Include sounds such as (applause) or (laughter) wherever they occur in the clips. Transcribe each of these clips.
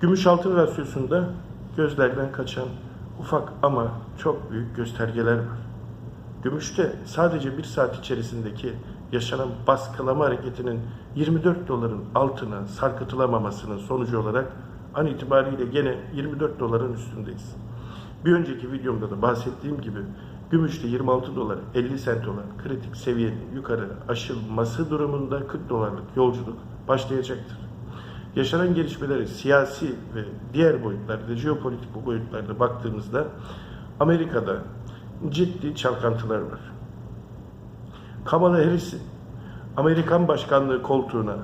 Gümüş altın rasyosunda gözlerden kaçan ufak ama çok büyük göstergeler var. Gümüşte sadece bir saat içerisindeki yaşanan baskılama hareketinin 24 doların altına sarkıtılamamasının sonucu olarak an itibariyle gene 24 doların üstündeyiz. Bir önceki videomda da bahsettiğim gibi gümüşte 26 dolar 50 sent olan kritik seviyenin yukarı aşılması durumunda 40 dolarlık yolculuk başlayacaktır. Yaşanan gelişmeleri siyasi ve diğer boyutlarda, jeopolitik boyutlarda baktığımızda Amerika'da ciddi çalkantılar var. Kamala Harris'in Amerikan başkanlığı koltuğuna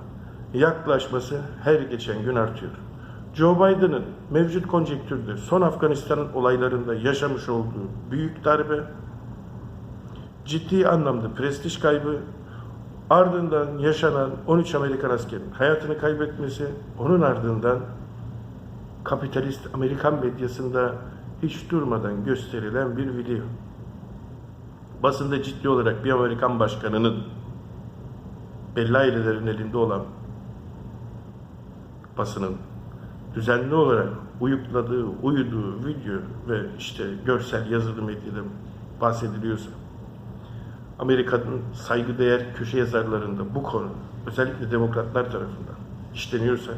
yaklaşması her geçen gün artıyor. Joe Biden'ın mevcut konjektürde son Afganistan'ın olaylarında yaşamış olduğu büyük darbe, ciddi anlamda prestij kaybı, ardından yaşanan 13 Amerikan askerinin hayatını kaybetmesi, onun ardından kapitalist Amerikan medyasında hiç durmadan gösterilen bir video. Basında ciddi olarak bir Amerikan başkanının belli ailelerin elinde olan basının düzenli olarak uyukladığı, uyuduğu video ve işte görsel yazılı medyada bahsediliyorsa Amerika'nın saygıdeğer köşe yazarlarında bu konu özellikle demokratlar tarafından işleniyorsa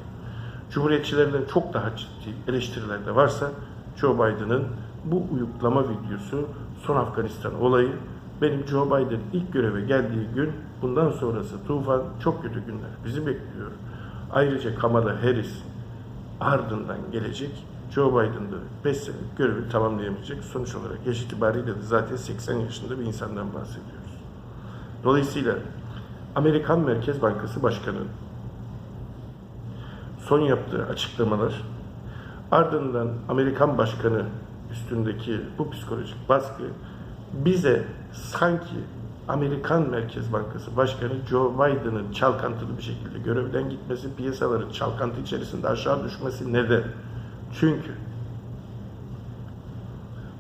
Cumhuriyetçilerden çok daha ciddi eleştiriler de varsa Joe Biden'ın bu uyuklama videosu son Afganistan olayı benim Joe Biden ilk göreve geldiği gün bundan sonrası tufan çok kötü günler bizi bekliyor. Ayrıca Kamala Harris ardından gelecek. Joe Biden'da 5 senelik görevi tamamlayamayacak. Sonuç olarak yaş itibariyle de zaten 80 yaşında bir insandan bahsediyoruz. Dolayısıyla Amerikan Merkez Bankası Başkanı son yaptığı açıklamalar ardından Amerikan Başkanı üstündeki bu psikolojik baskı bize sanki Amerikan Merkez Bankası Başkanı Joe Biden'ın çalkantılı bir şekilde görevden gitmesi, piyasaların çalkantı içerisinde aşağı düşmesi neden? Çünkü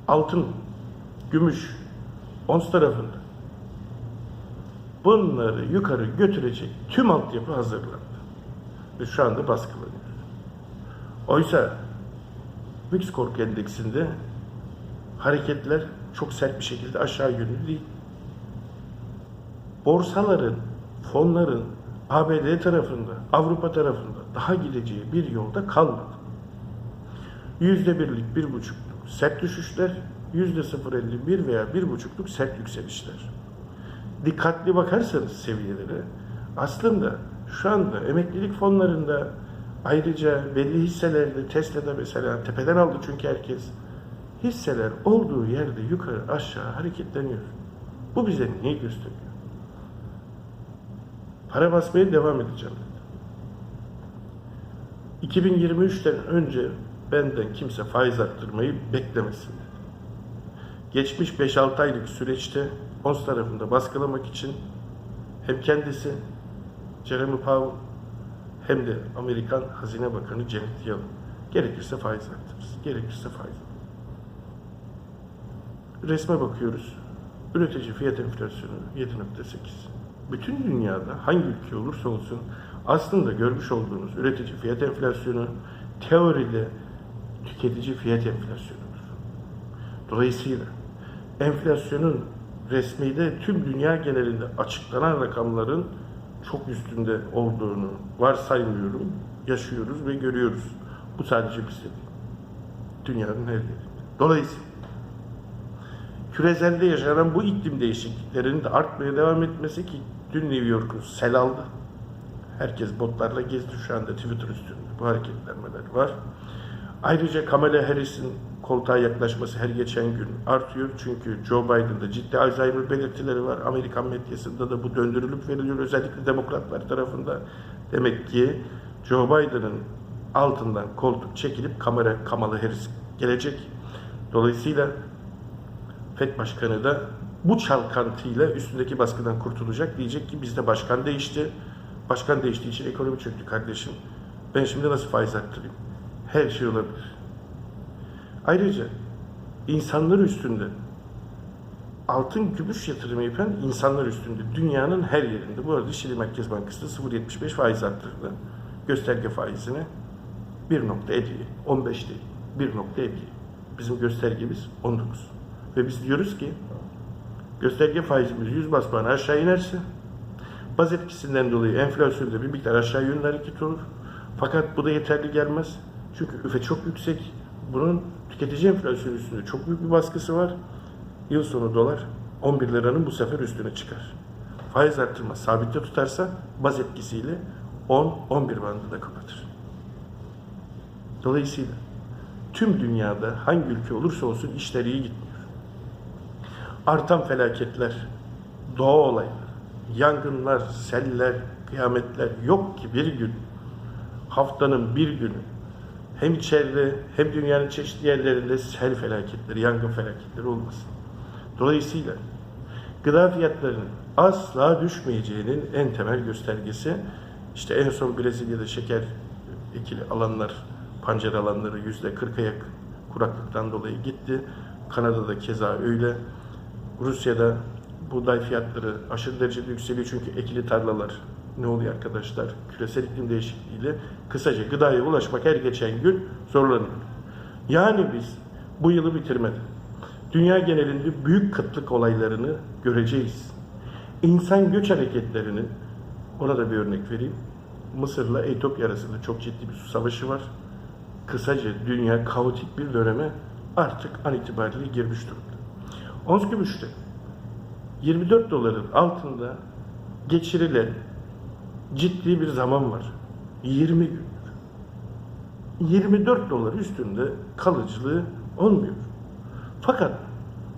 altın, gümüş, ons tarafında bunları yukarı götürecek tüm altyapı hazırlandı. Ve şu anda baskılanıyor. Oysa VIX Korku Endeksinde hareketler çok sert bir şekilde aşağı yönlü değil. Borsaların, fonların ABD tarafında, Avrupa tarafında daha gideceği bir yolda kalmadı. Yüzde birlik, bir buçukluk sert düşüşler, yüzde 0.51 veya bir buçukluk sert yükselişler. Dikkatli bakarsanız seviyelere aslında şu anda emeklilik fonlarında ayrıca belli hisselerde Tesla'da mesela tepeden aldı çünkü herkes hisseler olduğu yerde yukarı aşağı hareketleniyor. Bu bize neyi gösteriyor? Para basmaya devam edeceğim. 2023'ten önce benden kimse faiz arttırmayı beklemesin. Geçmiş 5-6 aylık süreçte ons tarafında baskılamak için hem kendisi Jeremy Powell hem de Amerikan Hazine Bakanı Janet Yellen gerekirse faiz arttırırız, gerekirse faiz Resme bakıyoruz. Üretici fiyat enflasyonu 7.8. Bütün dünyada hangi ülke olursa olsun aslında görmüş olduğunuz üretici fiyat enflasyonu teoride tüketici fiyat enflasyonudur. Dolayısıyla enflasyonun resmi de tüm dünya genelinde açıklanan rakamların çok üstünde olduğunu varsaymıyorum, yaşıyoruz ve görüyoruz. Bu sadece bizde değil. Dünyanın her yerinde. Dolayısıyla küreselde yaşanan bu iklim değişikliklerinin de artmaya devam etmesi ki dün New York'u sel aldı. Herkes botlarla gezdi şu anda Twitter üstünde. Bu hareketlenmeler var. Ayrıca Kamala Harris'in koltuğa yaklaşması her geçen gün artıyor. Çünkü Joe Biden'da ciddi Alzheimer belirtileri var. Amerikan medyasında da bu döndürülüp veriliyor. Özellikle demokratlar tarafından. Demek ki Joe Biden'ın altından koltuk çekilip kamera Kamala Harris gelecek. Dolayısıyla FED Başkanı da bu çalkantıyla üstündeki baskıdan kurtulacak. Diyecek ki bizde başkan değişti. Başkan değiştiği için ekonomi çöktü kardeşim. Ben şimdi nasıl faiz arttırayım? Her şey olabilir. Ayrıca insanlar üstünde altın gümüş yatırımı yapan insanlar üstünde dünyanın her yerinde. Bu arada Şili Merkez Bankası da 0.75 faiz arttırdı. Gösterge faizini. 1.50, 15 değil, 1.50. Bizim göstergemiz 19. Ve biz diyoruz ki gösterge faizimiz 100 bas puan aşağı inerse baz etkisinden dolayı enflasyonda bir miktar aşağı yönlü hareket olur. Fakat bu da yeterli gelmez. Çünkü üfe çok yüksek. Bunun tüketici enflasyonu üstünde çok büyük bir baskısı var. Yıl sonu dolar 11 liranın bu sefer üstüne çıkar. Faiz arttırma sabitte tutarsa baz etkisiyle 10-11 bandında kapatır. Dolayısıyla tüm dünyada hangi ülke olursa olsun işler iyi gitmiyor. Artan felaketler, doğa olayları, yangınlar, seller, kıyametler yok ki bir gün haftanın bir günü hem içeride hem dünyanın çeşitli yerlerinde sel felaketleri, yangın felaketleri olmasın. Dolayısıyla gıda fiyatlarının asla düşmeyeceğinin en temel göstergesi işte en son Brezilya'da şeker ekili alanlar, pancar alanları yüzde 40'a yakın kuraklıktan dolayı gitti. Kanada'da keza öyle. Rusya'da buğday fiyatları aşırı derecede yükseliyor çünkü ekili tarlalar ne oluyor arkadaşlar? Küresel iklim değişikliğiyle kısaca gıdaya ulaşmak her geçen gün zorlanıyor. Yani biz bu yılı bitirmeden dünya genelinde büyük kıtlık olaylarını göreceğiz. İnsan göç hareketlerinin ona da bir örnek vereyim. Mısır'la Etiyopya arasında çok ciddi bir su savaşı var. Kısaca dünya kaotik bir döneme artık an itibariyle girmiş durumda. Ons gümüşte 24 doların altında geçirilen ciddi bir zaman var. 20 gündür. 24 dolar üstünde kalıcılığı olmuyor. Fakat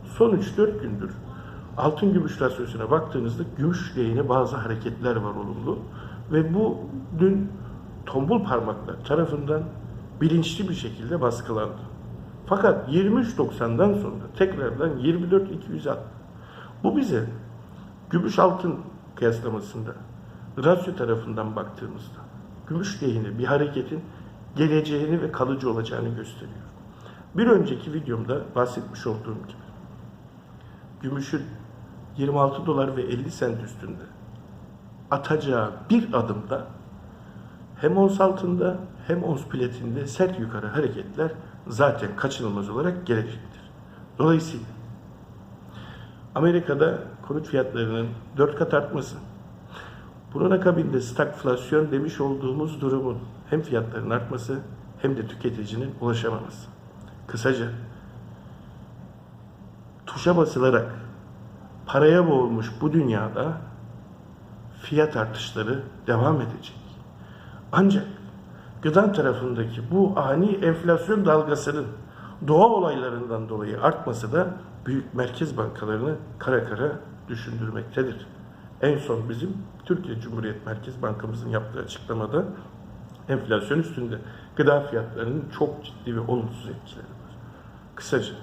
son 3-4 gündür altın gümüş rasyosuna baktığınızda gümüş lehine bazı hareketler var olumlu. Ve bu dün tombul parmaklar tarafından bilinçli bir şekilde baskılandı. Fakat 23.90'dan sonra tekrardan 24.200 attı. Bu bize gümüş altın kıyaslamasında rasyo tarafından baktığımızda gümüş lehine bir hareketin geleceğini ve kalıcı olacağını gösteriyor. Bir önceki videomda bahsetmiş olduğum gibi gümüşün 26 dolar ve 50 sent üstünde atacağı bir adımda hem ons altında hem ons platinde sert yukarı hareketler zaten kaçınılmaz olarak gelecektir. Dolayısıyla Amerika'da konut fiyatlarının 4 kat artması, bunun akabinde stagflasyon demiş olduğumuz durumun hem fiyatların artması hem de tüketicinin ulaşamaması. Kısaca tuşa basılarak paraya boğulmuş bu dünyada fiyat artışları devam edecek. Ancak gıda tarafındaki bu ani enflasyon dalgasının doğa olaylarından dolayı artması da büyük merkez bankalarını kara kara düşündürmektedir. En son bizim Türkiye Cumhuriyet Merkez Bankamızın yaptığı açıklamada enflasyon üstünde gıda fiyatlarının çok ciddi ve olumsuz etkileri var. Kısaca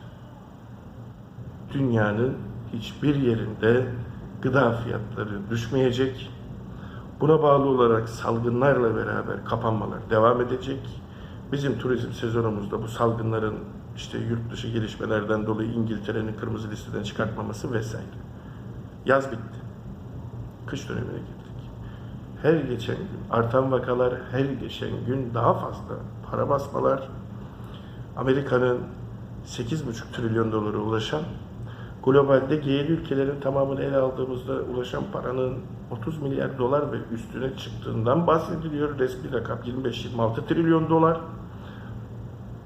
dünyanın hiçbir yerinde gıda fiyatları düşmeyecek. Buna bağlı olarak salgınlarla beraber kapanmalar devam edecek. Bizim turizm sezonumuzda bu salgınların işte yurt dışı gelişmelerden dolayı İngiltere'nin kırmızı listeden çıkartmaması vesaire. Yaz bitti. Kış dönemine girdik. Her geçen gün artan vakalar, her geçen gün daha fazla para basmalar. Amerika'nın 8,5 trilyon dolara ulaşan globalde G7 ülkelerin tamamını ele aldığımızda ulaşan paranın 30 milyar dolar ve üstüne çıktığından bahsediliyor. Resmi rakam 25-26 trilyon dolar.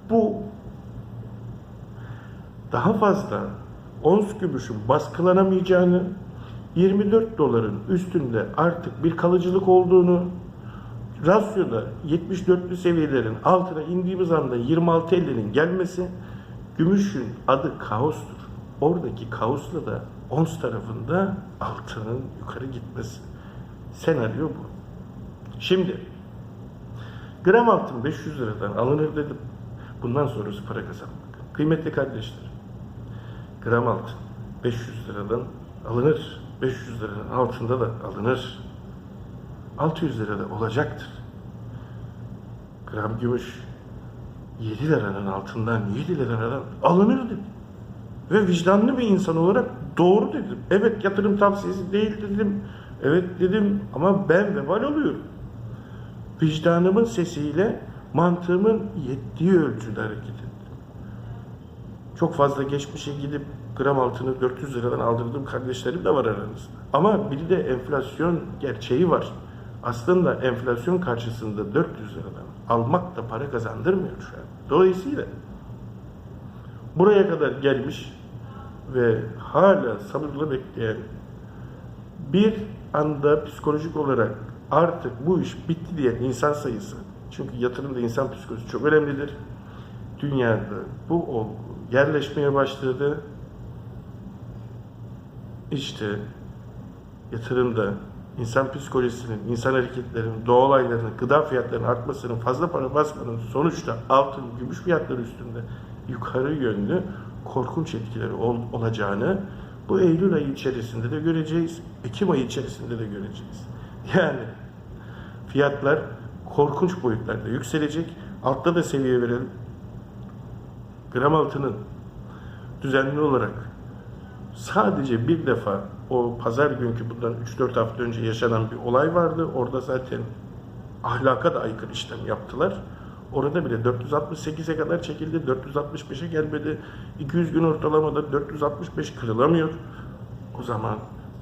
Bu daha fazla ons gümüşün baskılanamayacağını, 24 doların üstünde artık bir kalıcılık olduğunu, rasyoda 74'lü seviyelerin altına indiğimiz anda 26.50'nin gelmesi, gümüşün adı kaostur. Oradaki kaosla da ons tarafında altının yukarı gitmesi. Senaryo bu. Şimdi gram altın 500 liradan alınır dedim. Bundan sonrası para kazanmak. Kıymetli kardeşlerim, gram altın 500 liradan alınır. 500 liranın altında da alınır. 600 lirada olacaktır. Gram gümüş 7 liranın altından 7 liradan alınır dedim. Ve vicdanlı bir insan olarak doğru dedim. Evet yatırım tavsiyesi değil dedim. Evet dedim ama ben vebal oluyorum. Vicdanımın sesiyle Mantığımın yettiği ölçüde hareket ettim. Çok fazla geçmişe gidip gram altını 400 liradan aldırdığım kardeşlerim de var aranızda. Ama bir de enflasyon gerçeği var. Aslında enflasyon karşısında 400 liradan almak da para kazandırmıyor şu an. Dolayısıyla buraya kadar gelmiş ve hala sabırla bekleyen bir anda psikolojik olarak artık bu iş bitti diyen insan sayısı çünkü yatırımda insan psikolojisi çok önemlidir. Dünyada bu olgu yerleşmeye başladı. İşte yatırımda insan psikolojisinin, insan hareketlerinin, doğa olaylarının, gıda fiyatlarının artmasının, fazla para basmanın sonuçta altın, gümüş fiyatları üstünde yukarı yönlü korkunç etkileri ol- olacağını bu Eylül ayı içerisinde de göreceğiz, Ekim ayı içerisinde de göreceğiz. (laughs) Yani fiyatlar korkunç boyutlarda yükselecek. Altta da seviye verelim. Gram altının düzenli olarak sadece bir defa o pazar günkü bundan 3-4 hafta önce yaşanan bir olay vardı. Orada zaten ahlaka da aykırı işlem yaptılar. Orada bile 468'e kadar çekildi. 465'e gelmedi. 200 gün ortalamada 465 kırılamıyor. O zaman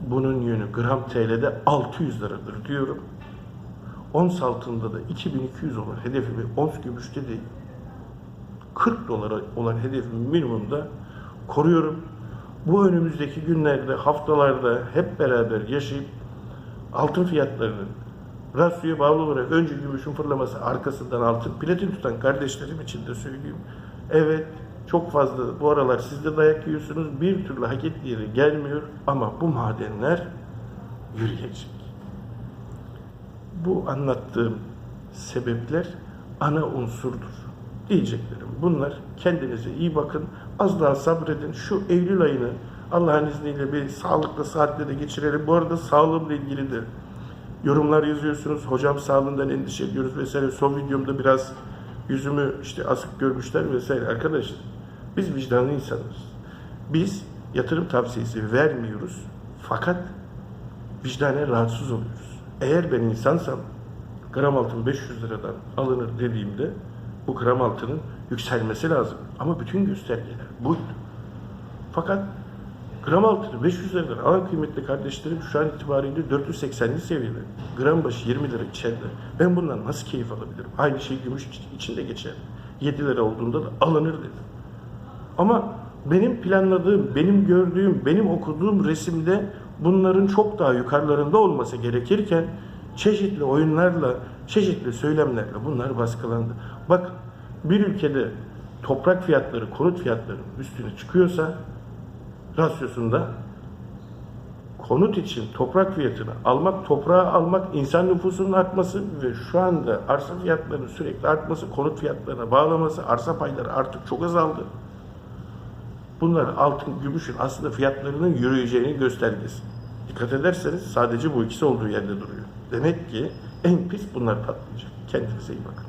bunun yönü gram TL'de 600 liradır diyorum. Ons altında da 2200 olan hedefimi ons gümüşte değil 40 dolara olan hedefimi minimumda koruyorum. Bu önümüzdeki günlerde, haftalarda hep beraber yaşayıp altın fiyatlarının rasyoya bağlı olarak önce gümüşün fırlaması arkasından altın platin tutan kardeşlerim için de söyleyeyim. Evet çok fazla bu aralar siz de dayak yiyorsunuz. Bir türlü hak ettiği yere gelmiyor ama bu madenler yürüyecek. Bu anlattığım sebepler ana unsurdur diyeceklerim. Bunlar kendinize iyi bakın. Az daha sabredin. Şu Eylül ayını Allah'ın izniyle bir sağlıklı saatle de geçirelim. Bu arada sağlığımla ilgili de yorumlar yazıyorsunuz. Hocam sağlığından endişe ediyoruz vesaire. Son videomda biraz yüzümü işte asık görmüşler vesaire. Arkadaşlar biz vicdanlı insanlarız. Biz yatırım tavsiyesi vermiyoruz. Fakat vicdanen rahatsız oluyoruz. Eğer ben insansam gram altın 500 liradan alınır dediğimde bu gram altının yükselmesi lazım. Ama bütün göstergeler buydu. Fakat gram altını 500 liradan alan kıymetli kardeşlerim şu an itibariyle 480'li seviyede. Gram başı 20 lira içeride. Ben bundan nasıl keyif alabilirim? Aynı şey gümüş içinde geçer. 7 lira olduğunda da alınır dedim. Ama benim planladığım, benim gördüğüm, benim okuduğum resimde bunların çok daha yukarılarında olması gerekirken çeşitli oyunlarla, çeşitli söylemlerle bunlar baskılandı. Bak bir ülkede toprak fiyatları, konut fiyatlarının üstüne çıkıyorsa rasyosunda konut için toprak fiyatını almak, toprağı almak, insan nüfusunun artması ve şu anda arsa fiyatlarının sürekli artması, konut fiyatlarına bağlaması, arsa payları artık çok azaldı. Bunlar altın, gümüşün aslında fiyatlarının yürüyeceğini göstergesi. Dikkat ederseniz sadece bu ikisi olduğu yerde duruyor. Demek ki en pis bunlar patlayacak. Kendinize iyi bakın.